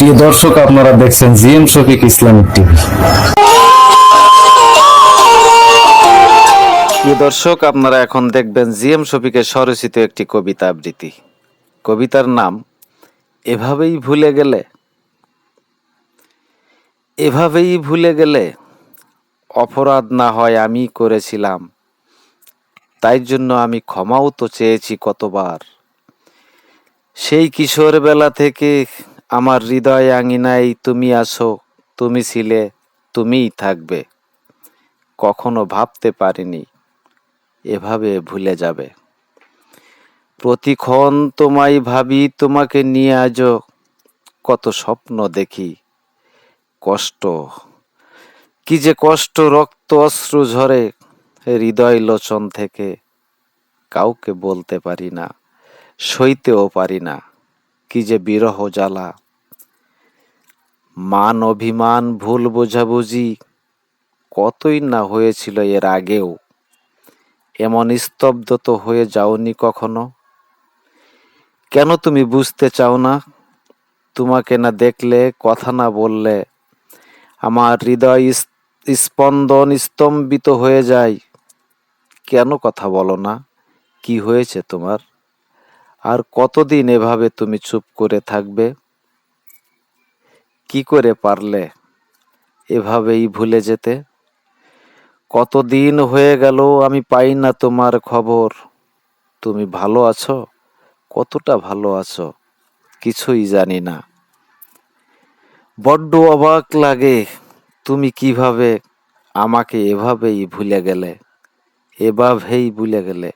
প্রিয় দর্শক, আপনারা দেখছেন জিএম শফিক ইসলামিক টিভি। প্রিয় দর্শক, আপনারা এখন দেখবেন জিএম শফিকের স্বরচিত একটি কবিতা আবৃত্তি। কবিতার নাম, এভাবেই ভুলে গেলে, এভাবেই ভুলে গেলে অপরাধ না হয় আমি করেছিলাম। তাই জন্য আমি ক্ষমাও তো চেয়েছি কতবার। সেই কিশোর বেলা থেকে আমার হৃদয় আঙিনায় তুমি আসো তুমি ছিলে, তুমিই থাকবে। কখনো ভাবতে পারিনি, এভাবে ভুলে যাবে। প্রতিক্ষণ তোমায় ভাবি, তোমাকে নিয়ে আজও কত স্বপ্ন দেখি। কষ্ট, কি যে কষ্ট রক্ত অশ্রু ঝরে হৃদয় লোচন থেকে কাউকে বলতে পারি না, সইতেও পারি না, কি যে বিরহ জ্বালা মান অভিমান ভুল বোঝাবুঝি। কতই না হয়েছিল এর আগেও। এমন স্তব্ধ তো হয়ে যাওনি কখনো। কেন তুমি বুঝতে চাও না? তোমাকে না দেখলে, কথা না বললে। আমার হৃদয় স্পন্দন স্তম্ভিত হয়ে যায়। কেন কথা বলো না? কি হয়েছে তোমার? আর কতদিন এভাবে তুমি চুপ করে থাকবে? কি করে পারলে এভাবেই ভুলে যেতে? কতদিন হয়ে গেল আমি পাই না তোমার খবর। তুমি ভালো আছো? কতটা ভালো আছো? কিছুই জানি না। বড্ড অবাক লাগে, তুমি কীভাবে আমাকে এভাবেই ভুলে গেলে? এভাবেই ভুলে গেলে।